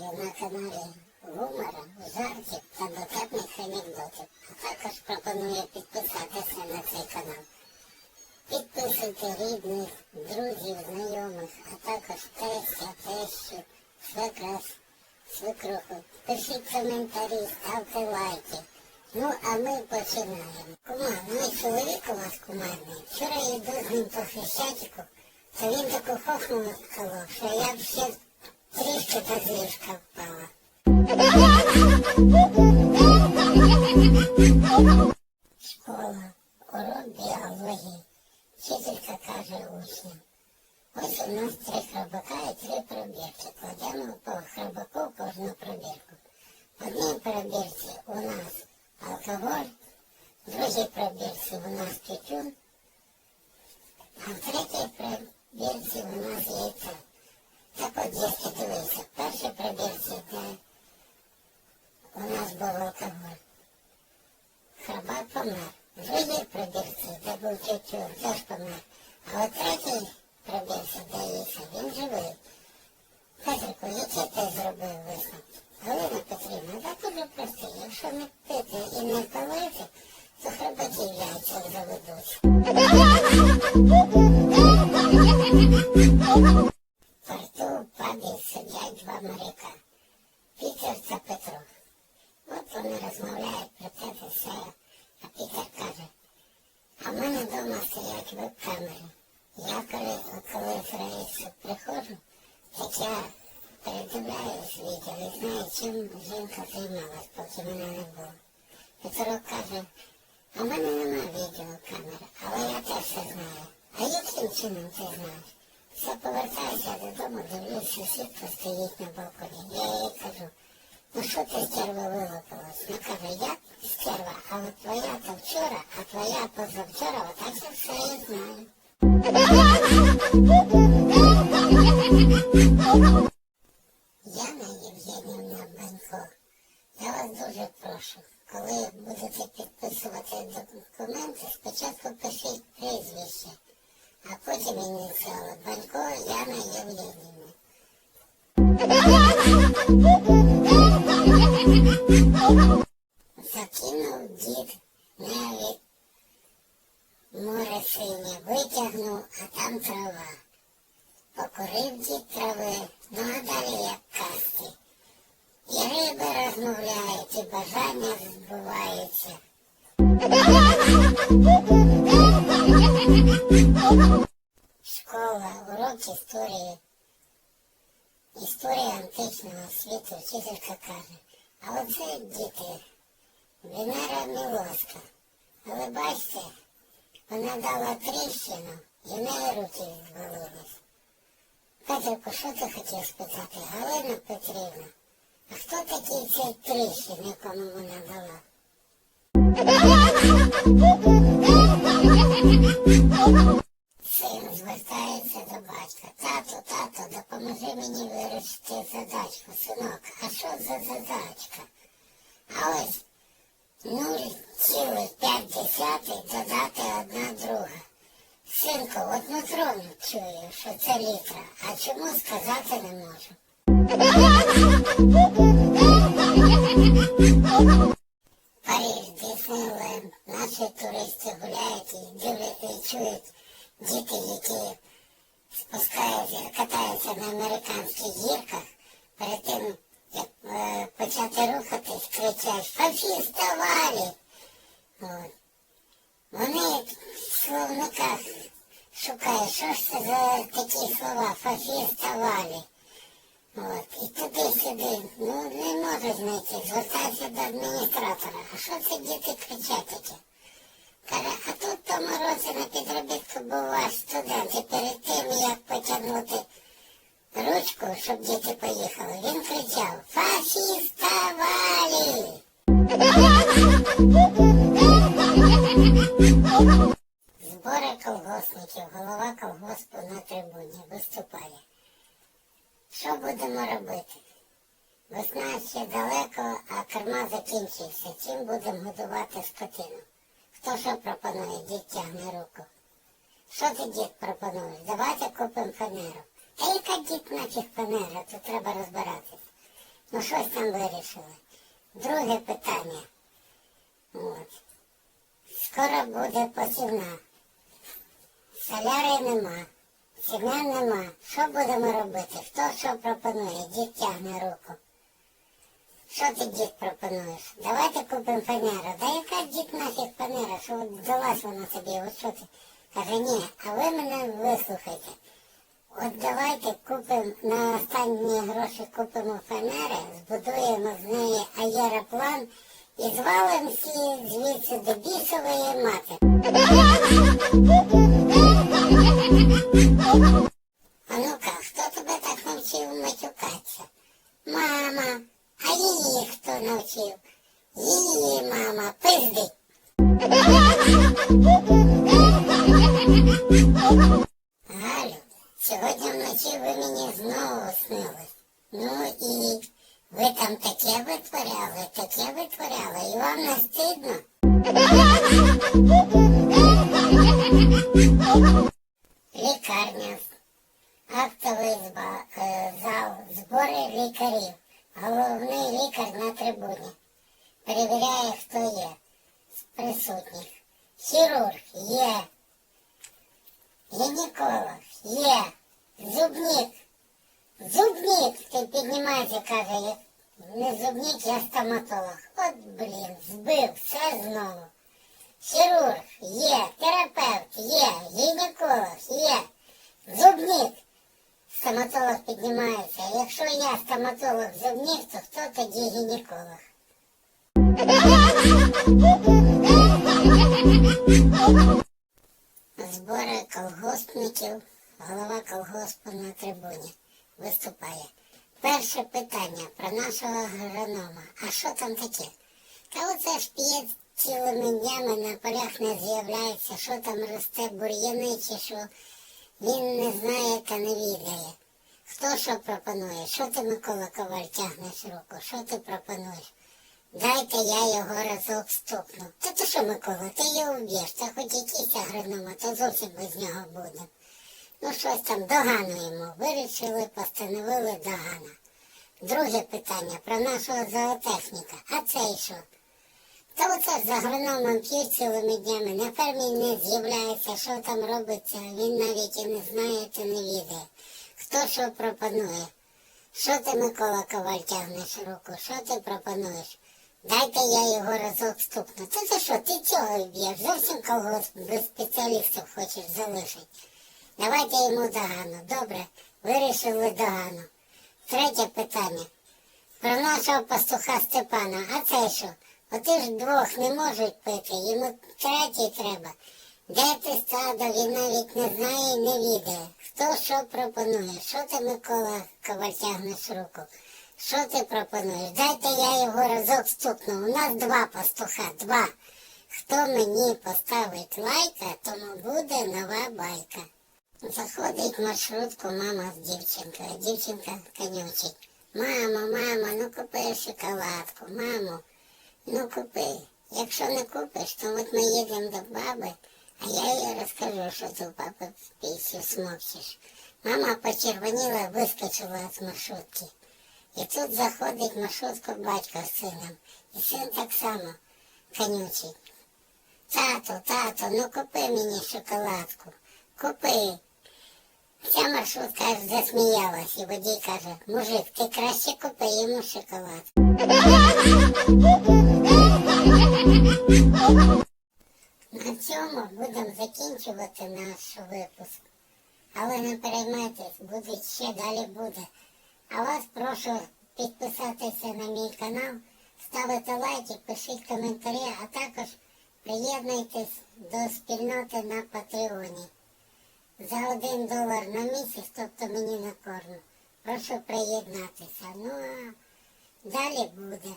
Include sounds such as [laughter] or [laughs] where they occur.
на каналі гумора, жартів та дотепних анекдотів. А також пропоную підписатися на цей канал. Підписуйте рідних, друзів, знайомих, а також тестя, тещу, свекрас, свекруху. Пишіть коментарі, ставте лайки. Ну, а ми починаємо. Кума, ну і чоловік у вас кумарний. Вчора йду з ним по хрещатику, то він таку хохму колов, що я б ще трішки та з ліжка впала. Школа, урок біології. Вчителька каже учням. Ось у нас три хробака і три пробірки. Кладемо по хробаку кожну пробірку. В одній пробірці у нас алкоголь, в другій пробірці у нас тютюн, а в третій пробірці у нас яйця. Дивися, в першій пробірці, де у нас був алкоголь. Хробак помер. В другій пробірці, де був тютюн, теж помер. А от третій пробірці, де яйця, він живий. Петрику, який ти зробив висновки? Галина Петрівна, так дуже простий. Якщо не пити і не палити, то хробаків яйця заведуть. [laughs] Сидять два моряка. Пітер та Петро. От вони розмовляють про те та все. А Пітер каже, а в мене вдома стоять веб-камери. Я коли, коли з рейсу приходжу, так я передивляюсь відео і знаю, чим жінка займалась, поки мене не було. Петро каже, а в мене нема відеокамери, але я теж все знаю. А яким чином ти знаєш? Все повертаюся додому, дивлюсь, сусідка стоїть на балконі. Я їй кажу, ну що ти стерва вилупилась? Ну каже, я стерва, а от твоя то вчора, а твоя позавчора, отак я все і знаю. Яна Євгенівна Банько, я вас дуже прошу, коли будете підписувати документи, спочатку пишіть прізвище, а потім ініціали Банько Яна Євгенівна. Закинув дід навіть море синє, витягнув, а там трава. Покурив дід трави, ну а далі як казки. І риби розмовляють, і бажання збуваються. Школа, урок історії. Історія античного світу, вчителька каже, а оце діти, Венера Мілоска. Але бачите, вона дала тріщину, і в неї руки звалились. Петрику, що ти хотів спитати? Галина Петрівна, а хто такий цей тріщин, якому вона дала? [laughs] Син звертається до батька. Тато, тато, допоможи мені вирішити задачку, синок. А що за задачка? А ось нуль цілих п'ять десятих додати одна друга. Синку, от нутром чую, що це літра, а чому сказати не можу. Париж, наші туристи гуляють і дивляться і чують діти, які спускаються, катаються на американських гірках, перед тим, як е, почати рухатись, кричать «Фашиста валі!» От. Вони в словниках шукають, що ж це за такі слова «фашиста валі!» От, і туди-сюди, ну не можу знайти, звертаюся до адміністратора. А що це діти кричать таке? Каже, а тут в тому році на підробітку був ваш студент, і перед тим, як потягнути ручку, щоб діти поїхали, він кричав «Фашиста валі!» Збори колгоспників, голова колгоспу на трибуні виступає. Що будемо робити? Весна ще далеко, а корма закінчився. Чим будемо годувати скотину? Хто що пропонує? Дід тягне руку. Що ти, дід, пропонуєш? Давайте купимо фанеру. Та яка дід нафіг фанера, тут треба розбиратись. Ну, щось там вирішили. Друге питання. От. Скоро буде посівна. Соляри нема, семян нема. Що будемо робити? Хто що пропонує? Дід тягне руку. Що ти, дід, пропонуєш? Давайте купимо фанеру. Да яка дід нафіг фанера? Що от здалась вона тобі? От що ти? Каже, ні, а ви мене вислухайте. От давайте купимо на останні гроші купимо фанери, збудуємо з неї аероплан і звалимо всі звідси до бісової мати. [laughs] мама пиздить. Галю, сьогодні вночі ви мені знову снились. Ну і ви там таке витворяли, таке витворяли, і вам не стидно? Лікарня, актовий зба- е, зал, збори лікарів. Головний лікар на трибуні. Перевіряє, хто є з присутніх. Хірург є. Гінеколог є. Зубник. Зубник. Ти піднімається, каже, не зубник, я стоматолог. От, блін, збив, все знову. Хірург є, терапевт є, гінеколог є, зубник. Стоматолог піднімається. Якщо я стоматолог зубник, то хто тоді гінеколог? Збори колгоспників, голова колгоспу на трибуні виступає. Перше питання про нашого агронома. А що там таке? Та оце ж п'є цілими днями на полях не з'являється, що там росте бур'яни чи що. Він не знає та не відає. Хто що пропонує? Що ти, Микола Коваль, тягнеш руку? Що ти пропонуєш? Дайте я його разок стукну. Та ти що, Микола, ти його вб'єш, та хоч якийсь агроном, а то зовсім без нього буде. Ну щось там догануємо. Вирішили, постановили догана. Друге питання про нашого зоотехніка. А цей що? Та оце ж з агрономом п'ють цілими днями, на фермі не з'являється, що там робиться, він навіть і не знає та не відає. Хто що пропонує? Що ти, Микола Коваль, тягнеш руку? Що ти пропонуєш? Дайте я його разок стукну. Та ти що, ти цього вб'єш? Зовсім колгосп без спеціалістів хочеш залишити. Давайте йому догану. Добре, вирішили догану. Третє питання. Про нашого пастуха Степана. А це що? Оти ж двох не можуть пити, йому третій треба. Де ти стадо, він навіть не знає і не відає. Хто що пропонує? Що ти, Микола, Коваль, тягнеш руку? Що ти пропонуєш? Дайте я його разок стукну. У нас два пастуха, два. Хто мені поставить лайка, тому буде нова байка. Заходить маршрутку мама з дівчинкою. Дівчинка конючить. Мамо, мамо, ну купи шоколадку, мамо, ну купи. Якщо не купиш, то от ми їдемо до баби, а я їй розкажу, що ти у папи в смокчеш. Мама почервоніла, вискочила з маршрутки. І тут заходить в маршрутку батько з сином. І син так само конючить. Тато, тато, ну купи мені шоколадку. Купи. Ця маршрутка аж засміялась, і водій каже, мужик, ти краще купи йому шоколад. На цьому будемо закінчувати наш випуск. Але не переймайтесь, буде ще далі буде. А вас прошу підписатися на мій канал, ставити лайки, пишіть коментарі, а також приєднуйтесь до спільноти на Патреоні. За один долар на місяць, тобто мені на корну. Прошу приєднатися. Ну а далі буде.